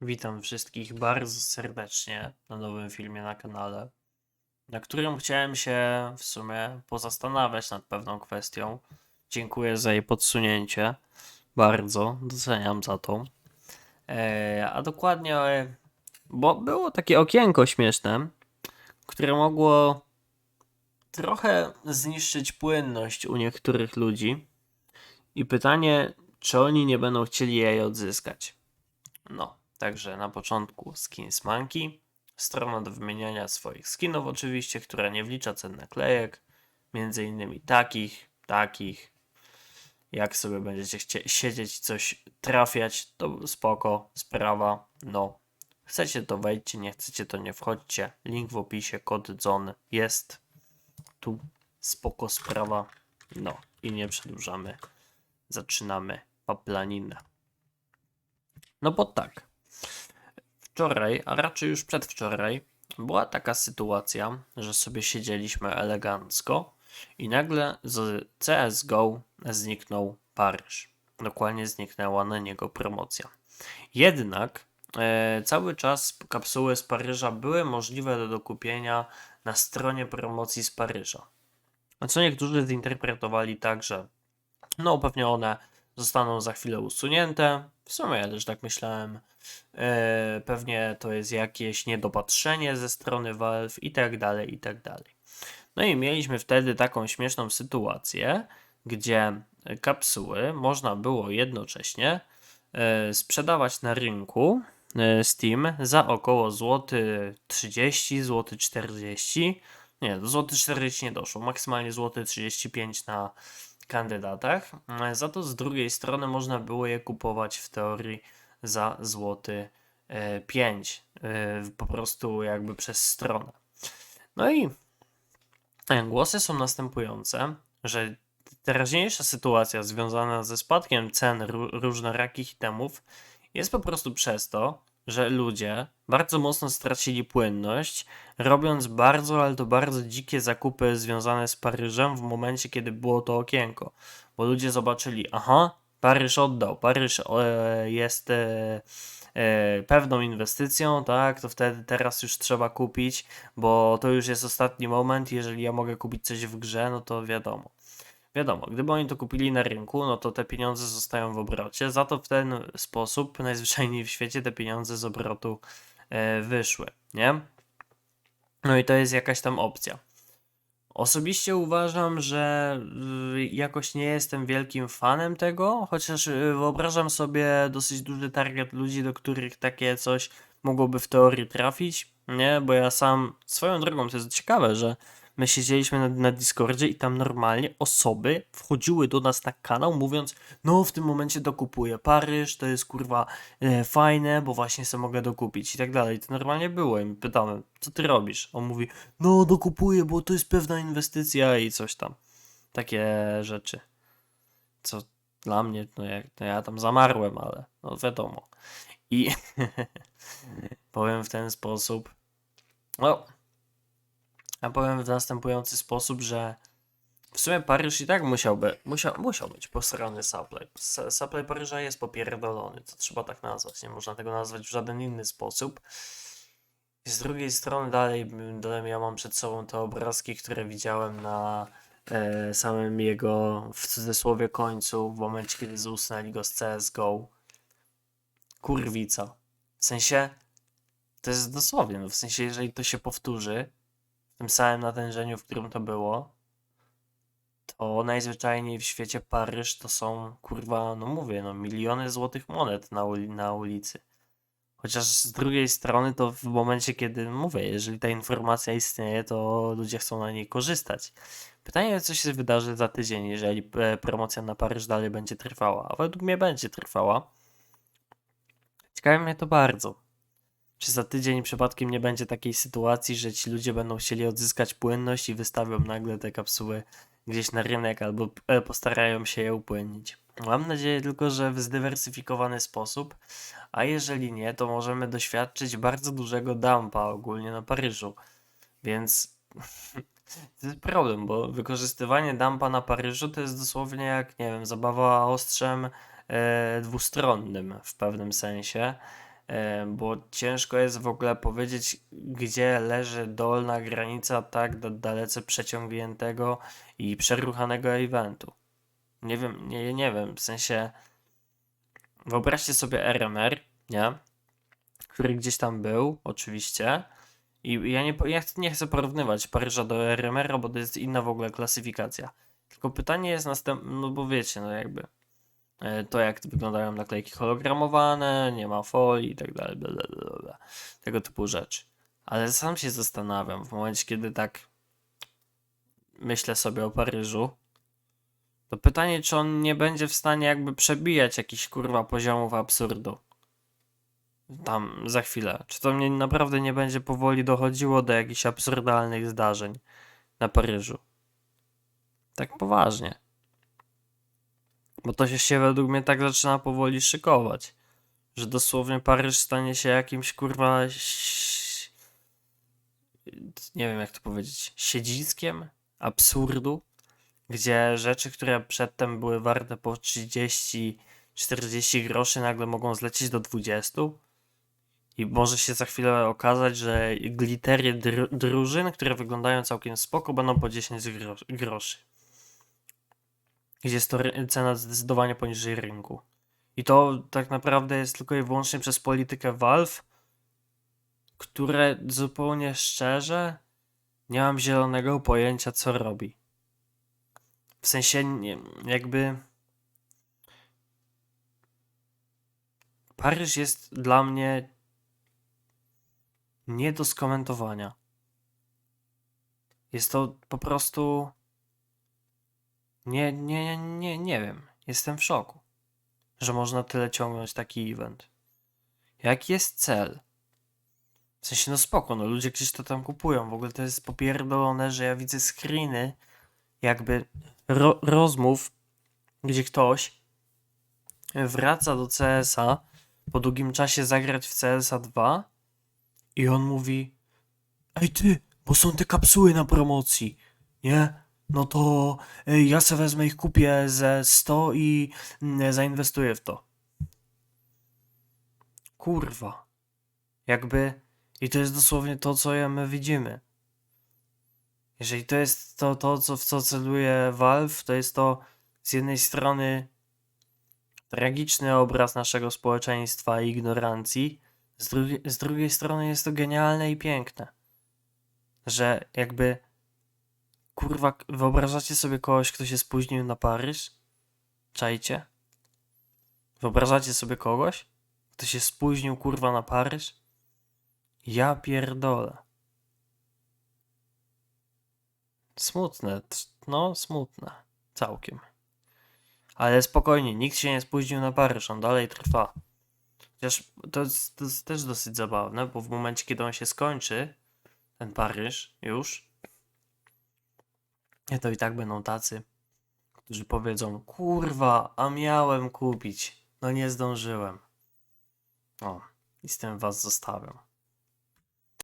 Witam wszystkich bardzo serdecznie na nowym filmie na kanale, na którym chciałem się w sumie pozastanawiać nad pewną kwestią. Dziękuję za jej podsunięcie. Bardzo doceniam za to. E, a dokładnie, bo było takie okienko śmieszne, które mogło trochę zniszczyć płynność u niektórych ludzi. I pytanie, czy oni nie będą chcieli jej odzyskać. No, także na początku Skins Monkey, strona do wymieniania swoich skinów oczywiście, która nie wlicza cen naklejek, między innymi takich, takich. Jak sobie będziecie chcie- siedzieć coś trafiać, to spoko, sprawa, no. Chcecie to wejdźcie, nie chcecie to nie wchodźcie. Link w opisie, kod dzon jest tu, spoko sprawa, no. I nie przedłużamy, zaczynamy paplaninę. No bo tak. Wczoraj, a raczej już przedwczoraj, była taka sytuacja, że sobie siedzieliśmy elegancko i nagle z CSGO zniknął Paryż. Dokładnie zniknęła na niego promocja. Jednak e, cały czas kapsuły z Paryża były możliwe do dokupienia na stronie promocji z Paryża. Co niektórzy zinterpretowali tak, że no pewnie one zostaną za chwilę usunięte. W sumie ja też tak myślałem. E, pewnie to jest jakieś niedopatrzenie ze strony Valve i tak dalej, i tak dalej. No i mieliśmy wtedy taką śmieszną sytuację, gdzie kapsuły można było jednocześnie e, sprzedawać na rynku e, Steam za około złoty 30, złoty 40. Nie, do złoty 40 nie doszło, maksymalnie złoty 35 na kandydatach. E, Za to z drugiej strony można było je kupować w teorii za złoty e, 5, e, po prostu jakby przez stronę. No i e, głosy są następujące, że teraźniejsza sytuacja związana ze spadkiem cen ró- różnorakich itemów jest po prostu przez to, że ludzie bardzo mocno stracili płynność, robiąc bardzo, ale to bardzo dzikie zakupy związane z Paryżem w momencie, kiedy było to okienko. Bo ludzie zobaczyli, aha, Paryż oddał, Paryż e, jest e, e, pewną inwestycją, tak, to wtedy teraz już trzeba kupić, bo to już jest ostatni moment, jeżeli ja mogę kupić coś w grze, no to wiadomo. Wiadomo, gdyby oni to kupili na rynku, no to te pieniądze zostają w obrocie. Za to w ten sposób najzwyczajniej w świecie te pieniądze z obrotu e, wyszły, nie? No i to jest jakaś tam opcja. Osobiście uważam, że y, jakoś nie jestem wielkim fanem tego, chociaż y, wyobrażam sobie dosyć duży target ludzi, do których takie coś mogłoby w teorii trafić, nie? Bo ja sam, swoją drogą, to jest ciekawe, że my siedzieliśmy na, na Discordzie i tam normalnie osoby wchodziły do nas na kanał mówiąc, no w tym momencie dokupuję Paryż, to jest kurwa e, fajne, bo właśnie sobie mogę dokupić i tak dalej. To normalnie było i my pytamy, co ty robisz? On mówi, no dokupuję, bo to jest pewna inwestycja i coś tam. Takie rzeczy. Co dla mnie, no, jak, no ja tam zamarłem, ale no wiadomo. I powiem w ten sposób, no, ja powiem w następujący sposób, że w sumie Paryż i tak musiałby, musiał, musiał być posrany supply. Supply Paryża jest popierdolony, to trzeba tak nazwać, nie można tego nazwać w żaden inny sposób. Z drugiej strony dalej, dalej ja mam przed sobą te obrazki, które widziałem na e, samym jego, w cudzysłowie, końcu, w momencie, kiedy usunęli go z CSGO. Kurwica. W sensie, to jest dosłownie, no w sensie, jeżeli to się powtórzy, w tym samym natężeniu, w którym to było, to najzwyczajniej w świecie Paryż to są, kurwa, no mówię, no miliony złotych monet na, uli na ulicy. Chociaż z drugiej strony to w momencie, kiedy mówię, jeżeli ta informacja istnieje, to ludzie chcą na niej korzystać. Pytanie, co się wydarzy za tydzień, jeżeli e, promocja na Paryż dalej będzie trwała. A według mnie będzie trwała. Ciekawi mnie to bardzo. Czy za tydzień przypadkiem nie będzie takiej sytuacji, że ci ludzie będą chcieli odzyskać płynność i wystawią nagle te kapsuły gdzieś na rynek albo e, postarają się je upłynnić. Mam nadzieję tylko, że w zdywersyfikowany sposób, a jeżeli nie, to możemy doświadczyć bardzo dużego dumpa ogólnie na Paryżu. Więc to jest problem, bo wykorzystywanie dumpa na Paryżu to jest dosłownie jak, nie wiem, zabawa ostrzem e, dwustronnym w pewnym sensie. E, bo ciężko jest w ogóle powiedzieć, gdzie leży dolna granica tak da- dalece przeciągniętego i przeruchanego eventu. Nie wiem, nie, nie wiem, w sensie wyobraźcie sobie RMR, nie? Który gdzieś tam był, oczywiście. I ja nie, ja nie chcę porównywać Paryża do RMR, bo to jest inna w ogóle klasyfikacja. Tylko pytanie jest następne, no bo wiecie, no jakby to jak wyglądają naklejki hologramowane, nie ma folii i tak dalej, tego typu rzeczy. Ale sam się zastanawiam, w momencie kiedy tak myślę sobie o Paryżu, to pytanie, czy on nie będzie w stanie jakby przebijać jakichś kurwa poziomów absurdu. Tam za chwilę. Czy to mnie naprawdę nie będzie powoli dochodziło do jakichś absurdalnych zdarzeń na Paryżu. Tak poważnie. Bo to się, według mnie tak zaczyna powoli szykować. Że dosłownie Paryż stanie się jakimś kurwa. Nie wiem jak to powiedzieć. Siedziskiem absurdu, gdzie rzeczy, które przedtem były warte po 30, 40 groszy, nagle mogą zlecieć do 20. I może się za chwilę okazać, że glitery dr drużyn, które wyglądają całkiem spoko, będą po 10 gro groszy. Gdzie jest to cena zdecydowanie poniżej rynku. I to tak naprawdę jest tylko i wyłącznie przez politykę Valve, które zupełnie szczerze nie mam zielonego pojęcia, co robi. W sensie, jakby. Paryż jest dla mnie nie do skomentowania. Jest to po prostu. Nie, nie, nie, nie wiem. Jestem w szoku, że można tyle ciągnąć taki event. Jaki jest cel? W sensie, no spoko, no ludzie gdzieś to tam kupują. W ogóle to jest popierdolone, że ja widzę screeny jakby ro rozmów, gdzie ktoś wraca do CS-a po długim czasie zagrać w CS-a 2 i on mówi Ej ty, bo są te kapsuły na promocji, nie? No to y, ja se wezmę ich, kupię ze 100 i zainwestuję w to. Kurwa. Jakby... I to jest dosłownie to, co ja my widzimy. Jeżeli to jest to, to co, w co celuje Valve, to jest to z jednej strony tragiczny obraz naszego społeczeństwa i ignorancji, z, drugiej z drugiej strony jest to genialne i piękne. Że jakby kurwa, wyobrażacie sobie kogoś, kto się spóźnił na Paryż? Czajcie? Wyobrażacie sobie kogoś, kto się spóźnił kurwa na Paryż? Ja pierdolę. Smutne, no smutne, całkiem. Ale spokojnie, nikt się nie spóźnił na Paryż, on dalej trwa. Chociaż to jest, to jest też dosyć zabawne, bo w momencie, kiedy on się skończy, ten Paryż już, to i tak będą tacy, którzy powiedzą, kurwa, a miałem kupić, no nie zdążyłem. O, i z tym was zostawiam.